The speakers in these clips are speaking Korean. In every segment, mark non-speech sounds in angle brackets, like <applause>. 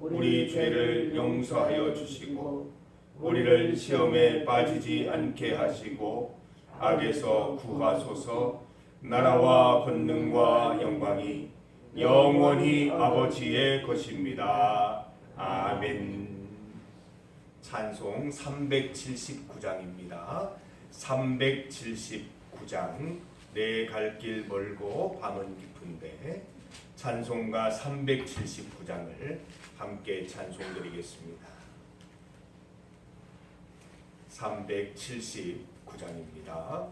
우리 죄를 용서하여 주시고 우리를 시험에 빠지지 않게 하시고 악에서 구하소서 나라와 권능과 영광이 영원히 아버지의 것입니다. 아멘. 찬송 379장입니다. 379장 내 갈 길 멀고 밤은 깊은데 찬송가 379장을 함께 찬송드리겠습니다. 379장입니다.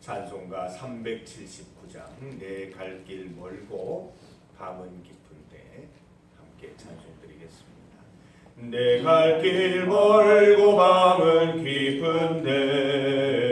찬송가 379장 내 갈 길 멀고 밤은 깊은데 함께 찬송드리겠습니다. 내 갈 길 멀고 밤은 깊은데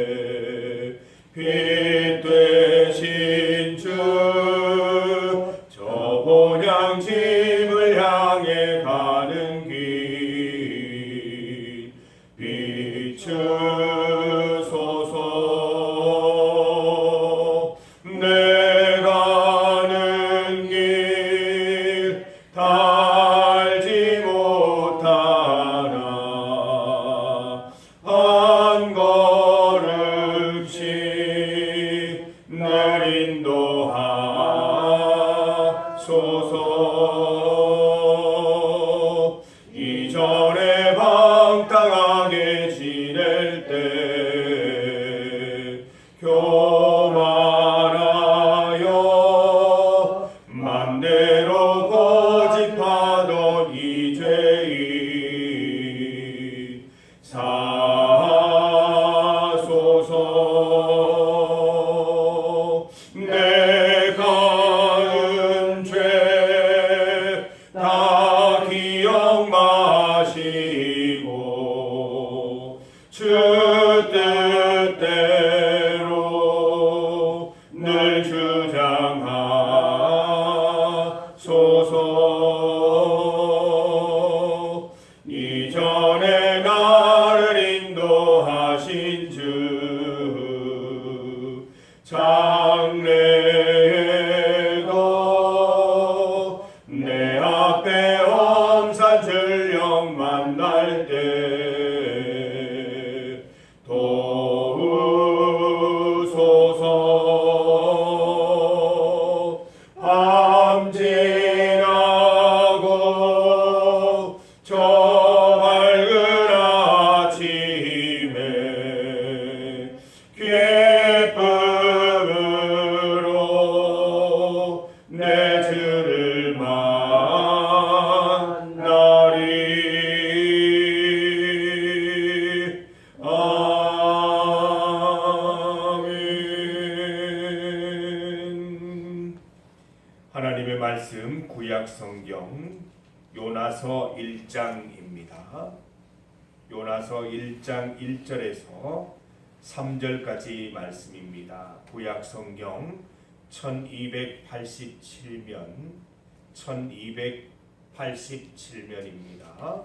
1장 1절에서 3절까지 말씀입니다. 구약 성경 1287면 1287면입니다.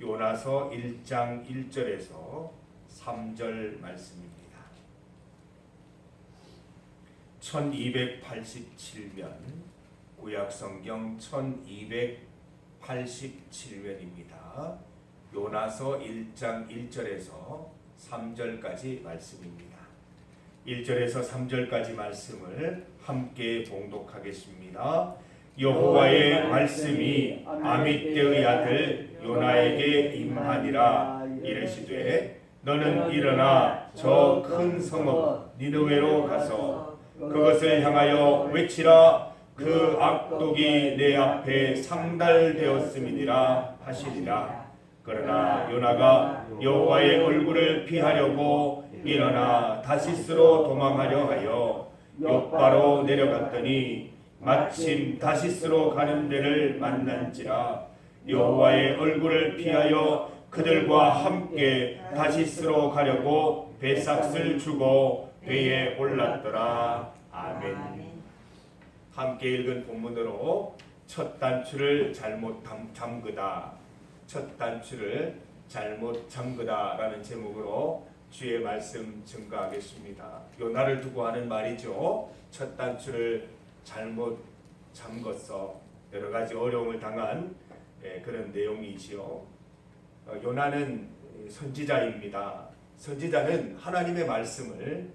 요나서 1장 1절에서 3절 말씀입니다. 1287면 구약 성경 1287면입니다. 요나서 1장 1절에서 3절까지 말씀입니다. 1절에서 3절까지 말씀을 함께 봉독하겠습니다. 여호와의 말씀이 아미떼의 아들 요나에게 임하니라 이르시되 너는 일어나 저 큰 성읍 니느웨로 가서 그것을 향하여 외치라 그 악독이 내 앞에 상달되었음이니라 하시리라 그러나 요나가 여호와의 얼굴을 피하려고 일어나 다시스로 도망하려 하여 요바로 내려갔더니 마침 다시스로 가는 데를 만난지라 여호와의 얼굴을 피하여 그들과 함께 다시스로 가려고 배삭을 주고 배에 올랐더라 아멘. 함께 읽은 본문으로 첫 단추를 잘못 담- 잠그다 첫 단추를 잘못 잠그다라는 제목으로 주의 말씀 증거하겠습니다. 요나를 두고 하는 말이죠. 첫 단추를 잘못 잠궜어 여러 가지 어려움을 당한 예, 그런 내용이지요. 어, 요나는 선지자입니다. 선지자는 하나님의 말씀을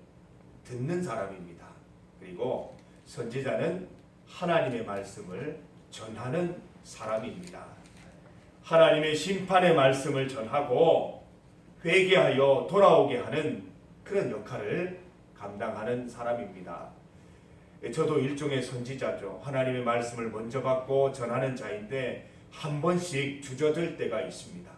듣는 사람입니다. 그리고 선지자는 하나님의 말씀을 전하는 사람입니다. 하나님의 심판의 말씀을 전하고 회개하여 돌아오게 하는 그런 역할을 감당하는 사람입니다. 저도 일종의 선지자죠. 하나님의 말씀을 먼저 받고 전하는 자인데 한 번씩 주저들 때가 있습니다.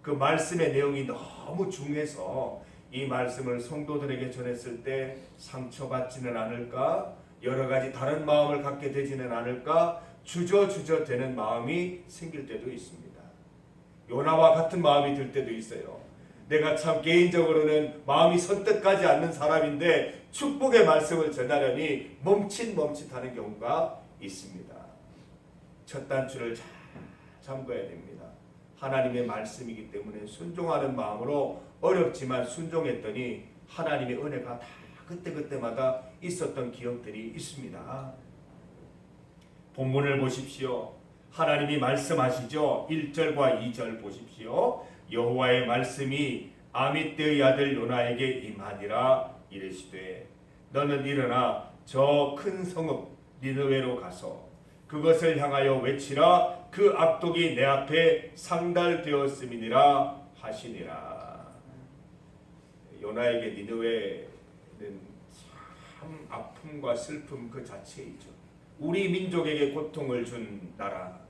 그 말씀의 내용이 너무 중해서 이 말씀을 성도들에게 전했을 때 상처받지는 않을까? 여러 가지 다른 마음을 갖게 되지는 않을까? 주저주저 되는 마음이 생길 때도 있습니다. 요나와 같은 마음이 들 때도 있어요. 내가 참 개인적으로는 마음이 선뜻하지 않는 사람인데 축복의 말씀을 전하려니 멈칫멈칫하는 경우가 있습니다. 첫 단추를 잘 잠궈야 됩니다. 하나님의 말씀이기 때문에 순종하는 마음으로 어렵지만 순종했더니 하나님의 은혜가 다 그때그때마다 있었던 기억들이 있습니다. 본문을 보십시오. 하나님이 말씀하시죠. 1절과 2절 보십시오. 여호와의 말씀이 아미떼의 아들 요나에게 임하니라 이르시되 너는 일어나 저 큰 성읍 니느웨로 가서 그것을 향하여 외치라 그 악독이 내 앞에 상달되었음이니라 하시니라 요나에게 니느웨는 참 아픔과 슬픔 그 자체이죠 우리 민족에게 고통을 준 나라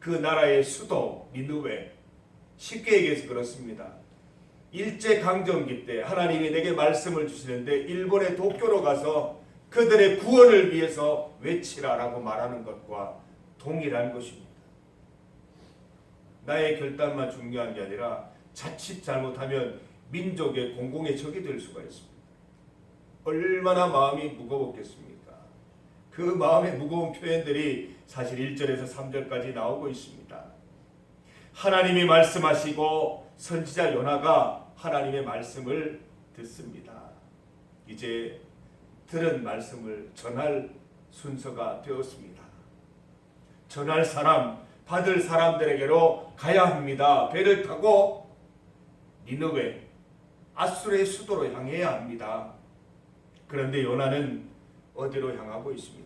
그 나라의 수도 니느웨 쉽게 얘기해서 그렇습니다. 일제 강점기 때 하나님이 내게 말씀을 주시는데 일본의 도쿄로 가서 그들의 구원을 위해서 외치라라고 말하는 것과 동일한 것입니다. 나의 결단만 중요한 게 아니라 자칫 잘못하면 민족의 공공의 적이 될 수가 있습니다. 얼마나 마음이 무거웠겠습니까? 그 마음의 무거운 표현들이 사실 1절에서 3절까지 나오고 있습니다. 하나님이 말씀하시고 선지자 요나가 하나님의 말씀을 듣습니다. 이제 들은 말씀을 전할 순서가 되었습니다. 전할 사람, 받을 사람들에게로 가야 합니다. 배를 타고 니느웨, 아수르의 수도로 향해야 합니다. 그런데 요나는 어디로 향하고 있습니까?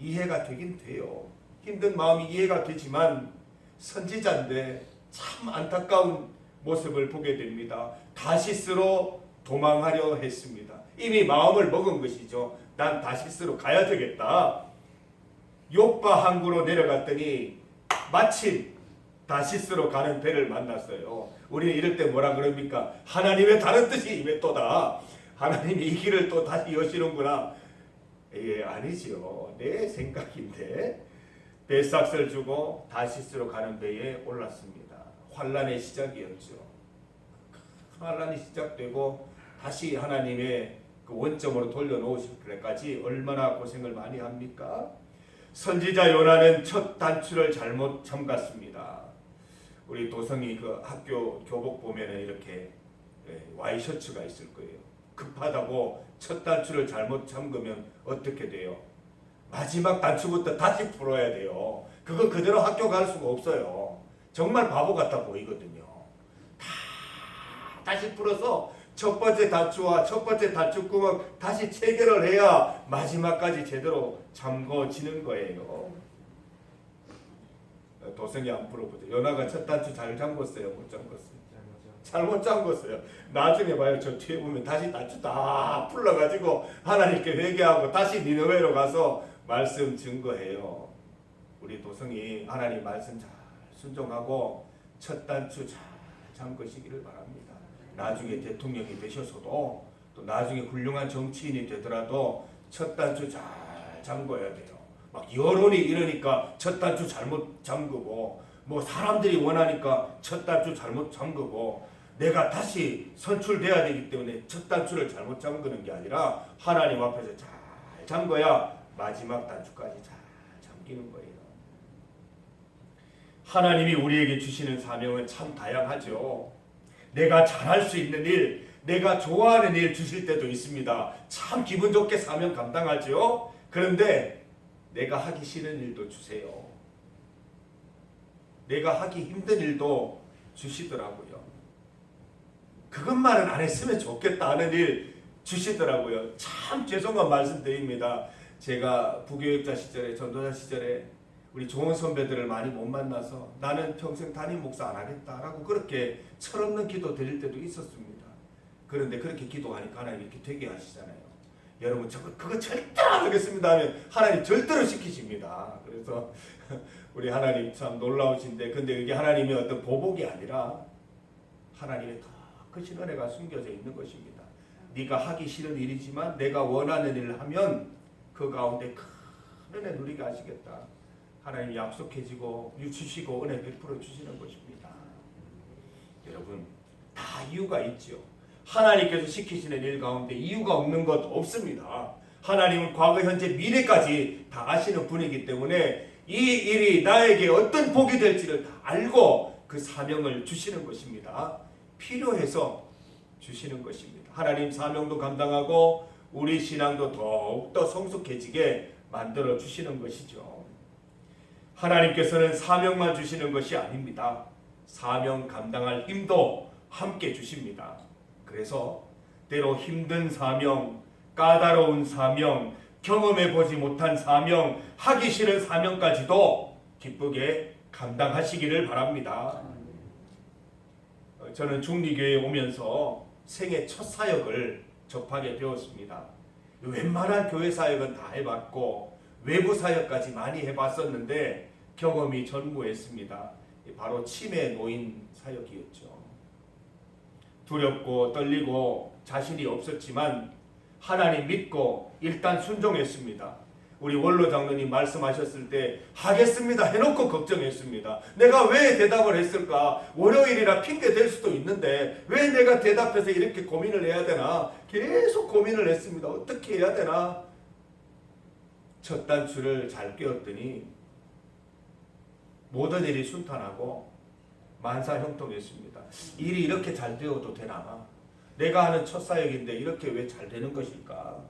이해가 되긴 돼요. 힘든 마음이 이해가 되지만 선지자인데 참 안타까운 모습을 보게 됩니다. 다시스로 도망하려 했습니다. 이미 마음을 먹은 것이죠. 난 다시스로 가야 되겠다. 요파 항구로 내려갔더니 마침 다시스로 가는 배를 만났어요. 우리는 이럴 때 뭐라 그럽니까? 하나님의 다른 뜻이 입에 또다. 하나님이 이 길을 또 다시 여시는구나. 예, 아니지요. 내 생각인데 배삭을 주고 다시스로 가는 배에 올랐습니다. 환란의 시작이었죠. 환란이 시작되고 다시 하나님의 그 원점으로 돌려놓으실 때까지 얼마나 고생을 많이 합니까? 선지자 요나는 첫 단추를 잘못 잠갔습니다. 우리 도성이 그 학교 교복 보면은 이렇게 예, 와이셔츠가 있을 거예요. 급하다고 첫 단추를 잘못 잠그면 어떻게 돼요? 마지막 단추부터 다시 풀어야 돼요. 그거 그대로 학교 갈 수가 없어요. 정말 바보 같아 보이거든요. 다 다시 풀어서 첫 번째 단추와 첫 번째 단추 구멍 다시 체결을 해야 마지막까지 제대로 잠궈지는 거예요. 도성이 안 풀어보죠. 연하가 첫 단추 잘 잠궜어요, 못 잠궜어요. 잘못 잠궜어요. 나중에 봐요. 저 뒤에 보면 다시 단추 다 풀러가지고 하나님께 회개하고 다시 니느웨로 가서 말씀 증거해요. 우리 도성이 하나님 말씀 잘 순종하고 첫 단추 잘 잠그시기를 바랍니다. 나중에 대통령이 되셔서도 또 나중에 훌륭한 정치인이 되더라도 첫 단추 잘 잠궈야 돼요. 막 여론이 이러니까 첫 단추 잘못 잠그고 뭐 사람들이 원하니까 첫 단추 잘못 잠그고 내가 다시 선출돼야 되기 때문에 첫 단추를 잘못 잠그는 게 아니라 하나님 앞에서 잘 잠궈야 마지막 단추까지 잘 잠기는 거예요. 하나님이 우리에게 주시는 사명은 참 다양하죠. 내가 잘할 수 있는 일, 내가 좋아하는 일 주실 때도 있습니다. 참 기분 좋게 사명 감당하죠. 그런데 내가 하기 싫은 일도 주세요. 내가 하기 힘든 일도 주시더라고요. 그것만은 안 했으면 좋겠다 하는 일 주시더라고요. 참 죄송한 말씀 드립니다. 제가 부교육자 시절에 전도자 시절에 우리 좋은 선배들을 많이 못 만나서 나는 평생 담임 목사 안 하겠다라고 그렇게 철없는 기도 드릴 때도 있었습니다. 그런데 그렇게 기도하니까 하나님 이렇게 되게 하시잖아요. 여러분 저거 그거 절대로 안 하겠습니다 하면 하나님 절대로 시키십니다. 그래서 <laughs> 우리 하나님 참 놀라우신데 근데 이게 하나님의 어떤 보복이 아니라 하나님의 더 크신 은혜가 숨겨져 있는 것입니다. 네가 하기 싫은 일이지만 내가 원하는 일을 하면 그 가운데 큰 은혜 누리게 하시겠다. 하나님 약속해지고 주시고 은혜 100% 주시는 것입니다. 여러분 다 이유가 있죠. 하나님께서 시키시는 일 가운데 이유가 없는 것 없습니다. 하나님은 과거, 현재, 미래까지 다 아시는 분이기 때문에 이 일이 나에게 어떤 복이 될지를 다 알고 그 사명을 주시는 것입니다. 필요해서 주시는 것입니다. 하나님 사명도 감당하고 우리 신앙도 더욱더 성숙해지게 만들어 주시는 것이죠. 하나님께서는 사명만 주시는 것이 아닙니다. 사명 감당할 힘도 함께 주십니다. 그래서 때로 힘든 사명, 까다로운 사명, 경험해 보지 못한 사명, 하기 싫은 사명까지도 기쁘게 감당하시기를 바랍니다. 어, 저는 중리교회에 오면서 생애 첫 사역을 접하게 되었습니다. 웬만한 교회 사역은 다 해봤고 외부 사역까지 많이 해봤었는데 경험이 전무했습니다. 바로 치매 노인 사역이었죠. 두렵고 떨리고 자신이 없었지만 하나님 믿고 일단 순종했습니다. 우리 원로 장로님 말씀하셨을 때 하겠습니다 해놓고 걱정했습니다. 내가 왜 대답을 했을까? 월요일이라 핑계 될 수도 있는데 왜 내가 대답해서 이렇게 고민을 해야 되나? 계속 고민을 했습니다. 어떻게 해야 되나? 첫 단추를 잘 끼웠더니 모든 일이 순탄하고 만사형통했습니다. 일이 이렇게 잘 되어도 되나? 내가 하는 첫 사역인데 이렇게 왜 잘 되는 것일까?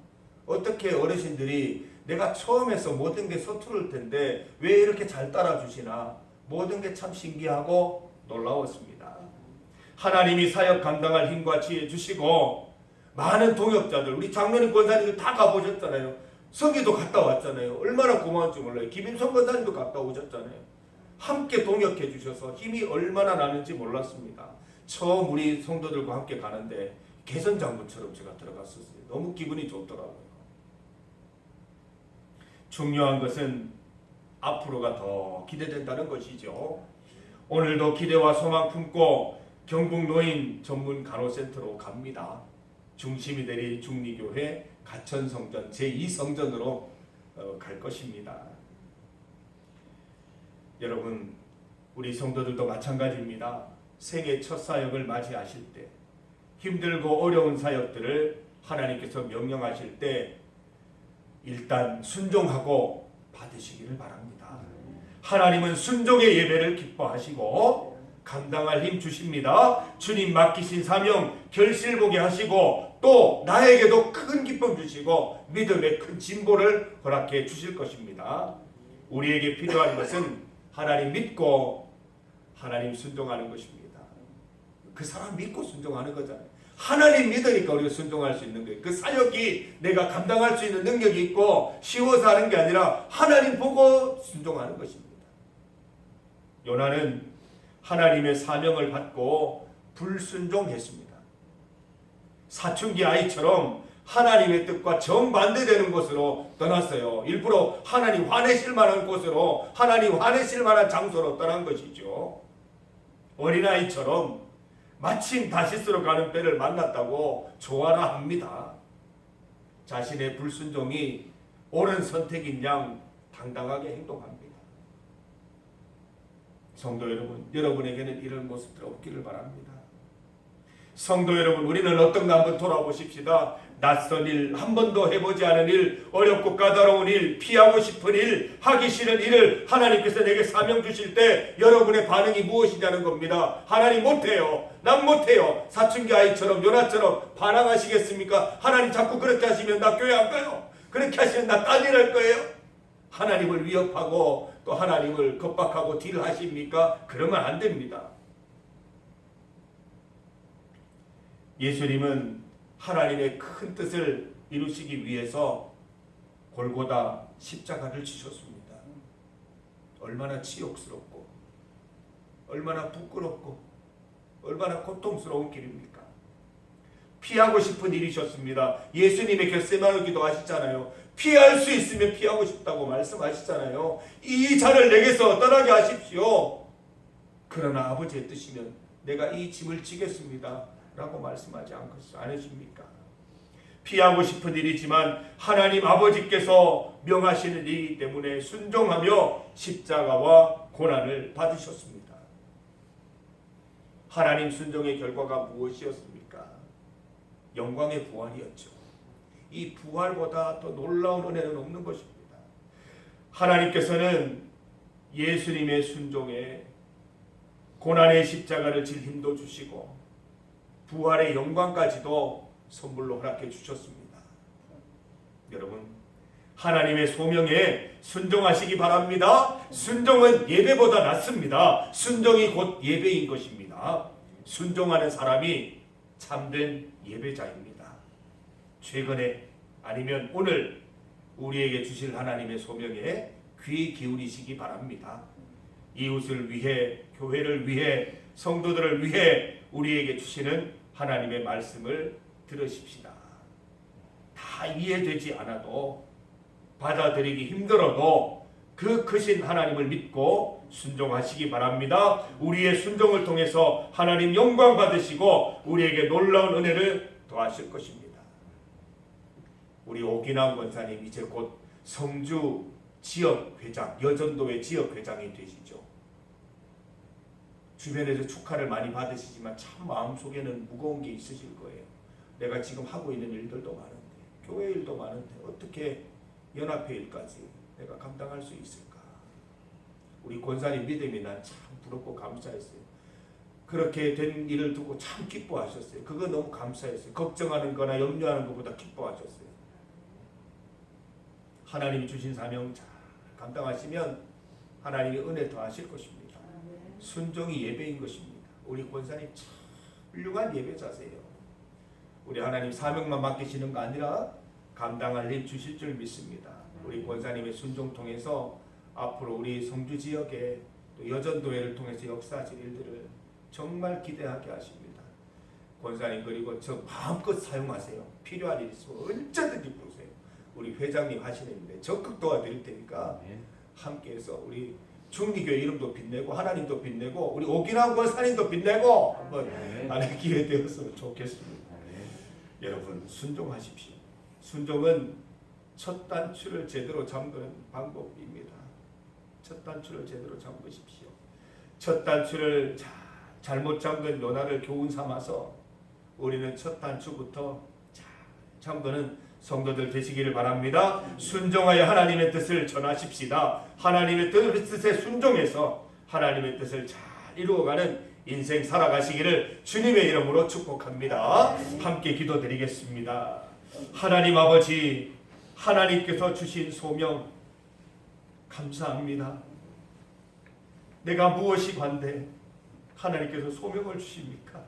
어떻게 어르신들이 내가 처음에서 모든 게 서투를 텐데 왜 이렇게 잘 따라주시나? 모든 게 참 신기하고 놀라웠습니다. 하나님이 사역 감당할 힘과 지혜 주시고 많은 동역자들 우리 장로님 권사님들 다 가보셨잖아요. 성기도 갔다 왔잖아요. 얼마나 고마운지 몰라요. 김임성 권사님도 갔다 오셨잖아요. 함께 동역해 주셔서 힘이 얼마나 나는지 몰랐습니다. 처음 우리 성도들과 함께 가는데 개선 장군처럼 제가 들어갔었어요. 너무 기분이 좋더라고요. 중요한 것은 앞으로가 더 기대된다는 것이죠. 오늘도 기대와 소망 품고 경북 노인 전문 간호센터로 갑니다. 중심이 되리 중리교회 가천성전 제2성전으로 어, 갈 것입니다. 여러분 우리 성도들도 마찬가지입니다. 생애 첫 사역을 맞이하실 때 힘들고 어려운 사역들을 하나님께서 명령하실 때 일단 순종하고 받으시기를 바랍니다. 하나님은 순종의 예배를 기뻐하시고 감당할 힘 주십니다. 주님 맡기신 사명 결실 보게 하시고 또 나에게도 큰 기쁨 주시고 믿음의 큰 진보를 허락해 주실 것입니다. 우리에게 필요한 것은 하나님 믿고 하나님 순종하는 것입니다. 그 사람 믿고 순종하는 거잖아요. 하나님 믿으니까 우리가 순종할 수 있는 거예요. 그 사역이 내가 감당할 수 있는 능력이 있고 쉬워서 하는 게 아니라 하나님 보고 순종하는 것입니다. 요나는 하나님의 사명을 받고 불순종했습니다. 사춘기 아이처럼 하나님의 뜻과 정반대되는 곳으로 떠났어요. 일부러 하나님 화내실 만한 곳으로 하나님 화내실 만한 장소로 떠난 것이죠. 어린아이처럼 마침 다시스로 가는 배를 만났다고 좋아라 합니다. 자신의 불순종이 옳은 선택인 양 당당하게 행동합니다. 성도 여러분, 여러분에게는 이런 모습들 없기를 바랍니다. 성도 여러분, 우리는 어떤가 한번 돌아보십시다. 낯선 일, 한 번도 해보지 않은 일, 어렵고 까다로운 일, 피하고 싶은 일, 하기 싫은 일을 하나님께서 내게 사명 주실 때 여러분의 반응이 무엇이냐는 겁니다. 하나님 못해요. 난 못해요. 사춘기 아이처럼 요나처럼 반항하시겠습니까? 하나님 자꾸 그렇게 하시면 나 교회 안 가요. 그렇게 하시면 나 딴일 할 거예요. 하나님을 위협하고 또 하나님을 겁박하고 딜하십니까? 그러면 안 됩니다. 예수님은 하나님의 큰 뜻을 이루시기 위해서 골고다 십자가를 지셨습니다. 얼마나 치욕스럽고 얼마나 부끄럽고 얼마나 고통스러운 길입니까? 피하고 싶은 일이셨습니다. 예수님의 겟세마를 기도하시잖아요. 피할 수 있으면 피하고 싶다고 말씀하시잖아요. 이 잔을 내게서 떠나게 하십시오. 그러나 아버지의 뜻이면 내가 이 짐을 지겠습니다. 라고 말씀하지 않으십니까? 피하고 싶은 일이지만 하나님 아버지께서 명하시는 일이기 때문에 순종하며 십자가와 고난을 받으셨습니다. 하나님 순종의 결과가 무엇이었습니까? 영광의 부활이었죠. 이 부활보다 더 놀라운 은혜는 없는 것입니다. 하나님께서는 예수님의 순종에 고난의 십자가를 질 힘도 주시고 부활의 영광까지도 선물로 허락해 주셨습니다. 여러분 하나님의 소명에 순종하시기 바랍니다. 순종은 예배보다 낫습니다. 순종이 곧 예배인 것입니다. 순종하는 사람이 참된 예배자입니다. 최근에 아니면 오늘 우리에게 주실 하나님의 소명에 귀 기울이시기 바랍니다. 이웃을 위해 교회를 위해 성도들을 위해 우리에게 주시는 하나님의 말씀을 들으십시다. 다 이해되지 않아도 받아들이기 힘들어도 그 크신 하나님을 믿고 순종하시기 바랍니다. 우리의 순종을 통해서 하나님 영광 받으시고 우리에게 놀라운 은혜를 더하실 것입니다. 우리 오기남 권사님 이제 곧 성주 지역 회장, 여전도의 지역 회장이 되시죠. 주변에서 축하를 많이 받으시지만 참 마음속에는 무거운 게 있으실 거예요. 내가 지금 하고 있는 일들도 많은데 교회 일도 많은데 어떻게 연합회 일까지 내가 감당할 수 있을까? 우리 권사님 믿음이 난 참 부럽고 감사했어요. 그렇게 된 일을 두고 참 기뻐하셨어요. 그거 너무 감사했어요. 걱정하는 거나 염려하는 것보다 기뻐하셨어요. 하나님이 주신 사명 잘 감당하시면 하나님이 은혜 더하실 것입니다. 순종이 예배인 것입니다. 우리 권사님 참 훌륭한 예배자세요. 우리 하나님 사명만 맡기시는 거 아니라 감당할 일 주실 줄 믿습니다. 우리 권사님의 순종 통해서 앞으로 우리 성주 지역에 또 여전도회를 통해서 역사하실 일들을 정말 기대하게 하십니다. 권사님 그리고 저 마음껏 사용하세요. 필요한 일 있으면 언제든지 부르세요. 우리 회장님 하시는 일에 적극 도와드릴 테니까 함께해서 우리 중리교회 이름도 빛내고 하나님도 빛내고 우리 오기남 권사님도 빛내고 한번 하는 기회 되었으면 좋겠습니다. 여러분 순종하십시오. 순종은 첫 단추를 제대로 잠그는 방법입니다. 첫 단추를 제대로 잠그십시오. 첫 단추를 자, 잘못 잠근 요나를 교훈 삼아서 우리는 첫 단추부터 잘 잠그는 성도들 되시기를 바랍니다. 순종하여 하나님의 뜻을 전하십시다. 하나님의 뜻에 순종해서 하나님의 뜻을 잘 이루어가는 인생 살아가시기를 주님의 이름으로 축복합니다. 함께 기도드리겠습니다. 하나님 아버지, 하나님께서 주신 소명 감사합니다. 내가 무엇이 관대 하나님께서 소명을 주십니까?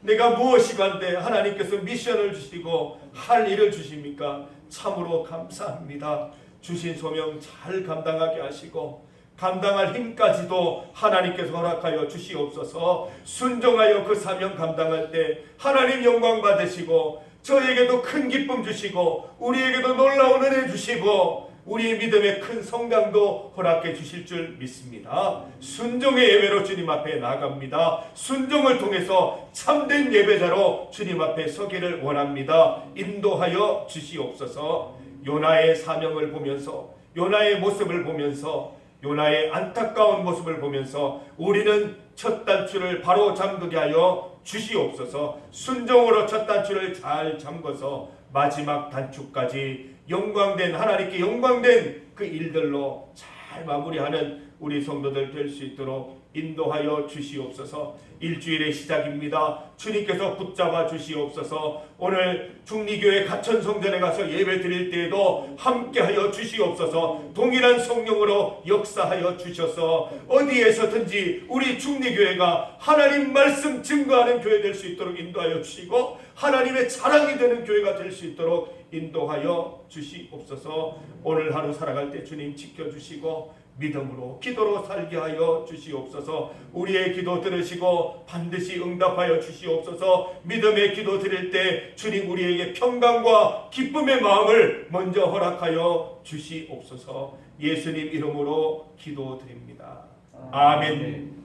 내가 무엇이 관대 하나님께서 미션을 주시고 할 일을 주십니까? 참으로 감사합니다. 주신 소명 잘 감당하게 하시고 감당할 힘까지도 하나님께서 허락하여 주시옵소서 순종하여 그 사명 감당할 때 하나님 영광 받으시고 저에게도 큰 기쁨 주시고 우리에게도 놀라운 은혜 주시고 우리의 믿음의 큰 성장도 허락해 주실 줄 믿습니다. 순종의 예배로 주님 앞에 나갑니다. 순종을 통해서 참된 예배자로 주님 앞에 서기를 원합니다. 인도하여 주시옵소서. 요나의 사명을 보면서 요나의 모습을 보면서 요나의 안타까운 모습을 보면서 우리는 첫 단추를 바로 잠그게 하여 주시옵소서 순종으로 첫 단추를 잘 잠궈서 마지막 단추까지 영광된 하나님께 영광된 그 일들로 잘 마무리하는 우리 성도들 될 수 있도록 인도하여 주시옵소서. 일주일의 시작입니다. 주님께서 붙잡아 주시옵소서. 오늘 중리교회 가천 성전에 가서 예배 드릴 때에도 함께하여 주시옵소서. 동일한 성령으로 역사하여 주셔서 어디에서든지 우리 중리교회가 하나님 말씀 증거하는 교회 될 수 있도록 인도하여 주시고 하나님의 자랑이 되는 교회가 될 수 있도록 인도하여 주시옵소서. 오늘 하루 살아갈 때 주님 지켜주시고 믿음으로 기도로 살게 하여 주시옵소서. 우리의 기도 들으시고 반드시 응답하여 주시옵소서. 믿음의 기도 드릴 때 주님 우리에게 평강과 기쁨의 마음을 먼저 허락하여 주시옵소서. 예수님 이름으로 기도 드립니다. 아멘.